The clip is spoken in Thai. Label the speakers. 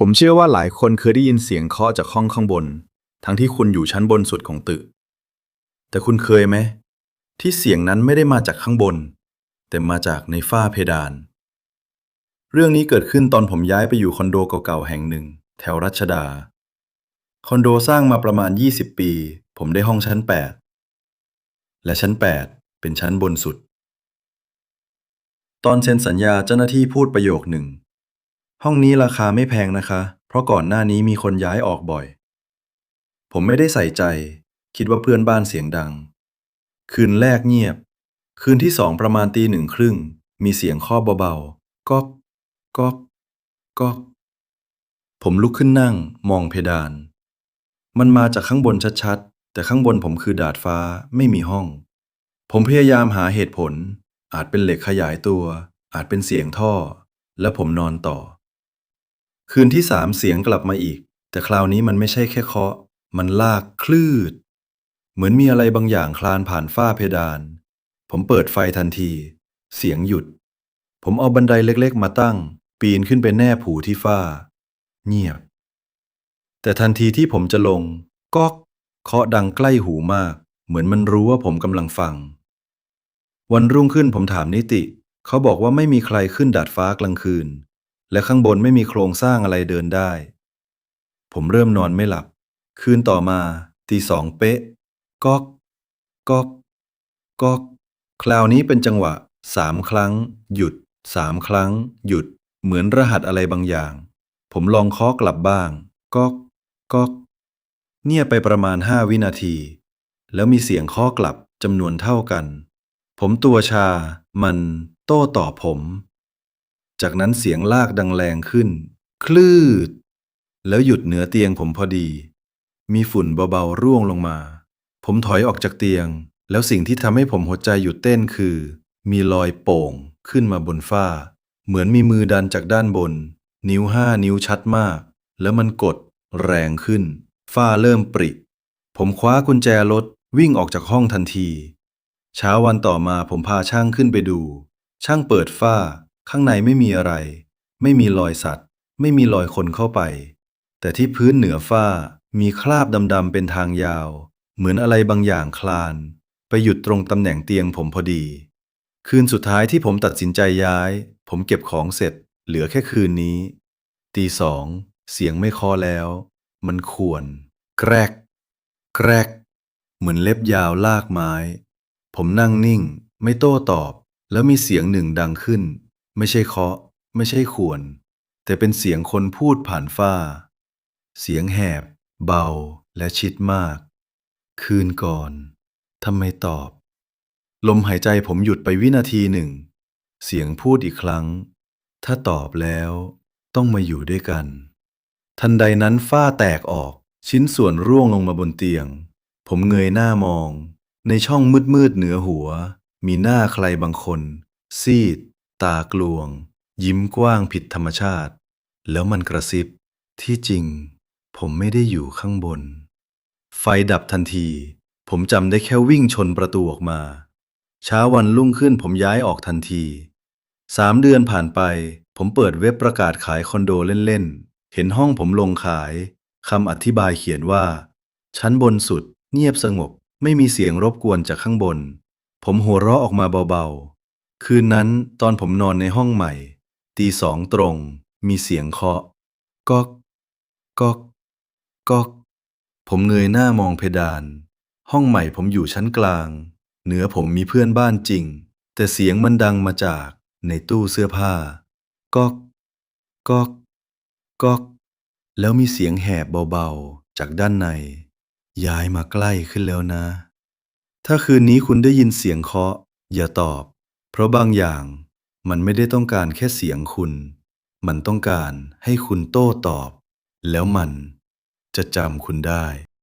Speaker 1: ผมเชื่อว่าหลายคนเคยได้ยินเสียงเคาะจากห้องข้างบน ทั้งที่คุณอยู่ชั้นบนสุดของตึก แต่คุณเคยไหม ที่เสียงนั้นไม่ได้มาจากข้างบน แต่มาจากในฝ้าเพดาน เรื่องนี้เกิดขึ้นตอนผมย้ายไปอยู่คอนโดเก่าๆแห่งหนึ่ง แถวรัชดา คอนโดสร้างมาประมาณ 20 ปี ผมได้ห้องชั้น 8 และชั้น 8 เป็นชั้นบนสุด ตอนเซ็นสัญญาเจ้าหน้าที่พูดประโยคหนึ่ง ห้องนี้ราคาไม่แพงนะคะ เพราะก่อนหน้านี้มีคนย้ายออกบ่อย ผมไม่ได้ใส่ใจ คิดว่าเพื่อนบ้านเสียงดัง คืนแรกเงียบ คืนที่สองประมาณตีหนึ่งครึ่ง มีเสียงเคาะเบาๆก๊อกก๊อกก๊อกผมลุกขึ้นนั่ง มองเพดาน มันมาจากข้างบนชัดๆ แต่ข้างบนผมคือดาดฟ้าไม่มีห้อง ผมพยายามหาเหตุผล อาจเป็นเหล็กขยายตัว อาจเป็นเสียงท่อ และผมนอนต่อ คืนที่สามเสียงกลับมาอีก แต่คราวนี้มันไม่ใช่แค่เคาะ มันลากคลืด เหมือนมีอะไรบางอย่างคลานผ่านฝ้าเพดาน ผมเปิดไฟทันที เสียงหยุด ผมเอาบันไดเล็กๆ มาตั้ง ปีนขึ้นไปแนบหูที่ฝ้า เงียบ แต่ทันทีที่ผมจะลง ก๊อก เคาะดังใกล้หูมาก เหมือนมันรู้ว่าผมกำลังฟัง วันรุ่งขึ้นผมถามนิติ เขาบอกว่าไม่มีใครขึ้นดาดฟ้ากลางคืน และข้างบนไม่มีโครงสร้างอะไรเดินได้ ผมเริ่มนอนไม่หลับ คืนต่อมาตีสองเป๊ะก๊อกก๊อกก๊อกคราวนี้เป็นจังหวะสามครั้ง หยุดสามครั้ง หยุด เหมือนรหัสอะไรบางอย่าง ผมลองเคาะกลับบ้างก๊อกก๊อกเงียไปประมาณห้าวินาที แล้วมีเสียงเคาะกลับจำนวนเท่ากัน ผมตัวชา มัน โต้ตอบผม จากนั้นเสียงลากดังแรงขึ้น คลืด แล้วหยุดเหนือเตียงผมพอดี มีฝุ่นเบาๆร่วงลงมา ผมถอยออกจากเตียง แล้วสิ่งที่ทำให้ผมหัวใจหยุดเต้นคือ มีรอยโป่งขึ้นมาบนฝ้า เหมือนมีมือดันจากด้านบน นิ้วห้านิ้วชัดมาก แล้วมันกด แรงขึ้น ฝ้าเริ่มปริ ผมคว้ากุญแจรถวิ่งออกจากห้องทันที เช้าวันต่อมาผมพาช่างขึ้นไปดู ช่างเปิดฝ้า ข้างในไม่มีอะไร ไม่มีรอยสัตว์ ไม่มีรอยคนเข้าไป แต่ที่พื้นเหนือฝ้ามีคราบดำๆเป็นทางยาว เหมือนอะไรบางอย่างคลาน ไปหยุดตรงตำแหน่งเตียงผมพอดี คืนสุดท้ายที่ผมตัดสินใจย้าย ผมเก็บของเสร็จ เหลือแค่คืนนี้ ตีสอง เสียงไม่คอแล้ว มันข่วน แกรก แกรก เหมือนเล็บยาวลากไม้ ผมนั่งนิ่ง ไม่โต้ตอบ แล้วมีเสียงหนึ่งดังขึ้น ไม่ใช่เคาะ ไม่ใช่ขวน แต่เป็นเสียงคนพูดผ่านฝ้า เสียงแหบ เบาและชิดมาก คืนก่อนทำไมตอบ ลมหายใจผมหยุดไปวินาทีหนึ่ง เสียงพูดอีกครั้ง ถ้าตอบแล้วต้องมาอยู่ด้วยกัน ทันใดนั้นฝ้าแตกออก ชิ้นส่วนร่วงลงมาบนเตียง ผมเงยหน้ามอง ในช่องมืดๆเหนือหัว มีหน้าใครบางคน ซีด ตากลวง ยิ้มกว้างผิดธรรมชาติ แล้วมันกระซิบ ที่จริง ผมไม่ได้อยู่ข้างบน ไฟดับทันที ผมจำได้แค่วิ่งชนประตูออกมา เช้าวันรุ่งขึ้นผมย้ายออกทันทีสามเดือนผ่านไป ผมเปิดเว็บประกาศขายคอนโดเล่นๆ เห็นห้องผมลงขายคำอธิบายเขียนว่า ชั้นบนสุด เงียบสงบ ไม่มีเสียงรบกวนจากข้างบน ผมหัวเราะออกมาเบา คืนนั้นตอนผมนอนในห้องใหม่ ตีสองตรง มีเสียงเคาะก๊อกก๊อกก๊อกผมเงยหน้ามองเพดาน ห้องใหม่ผมอยู่ชั้นกลาง เหนือผมมีเพื่อนบ้านจริง แต่เสียงมันดังมาจากในตู้เสื้อผ้าก๊อกก๊อกก๊อกแล้วมีเสียงแหบเบาๆ จากด้านใน ย้ายมาใกล้ขึ้นแล้วนะ ถ้าคืนนี้คุณได้ยินเสียงเคาะ อย่าตอบ ราะบางอย่างมันไม่ได้ต้องการแค่เสียงคุณ มันต้องการให้คุณโต้ตอบ แล้วมันจะจำคุณได้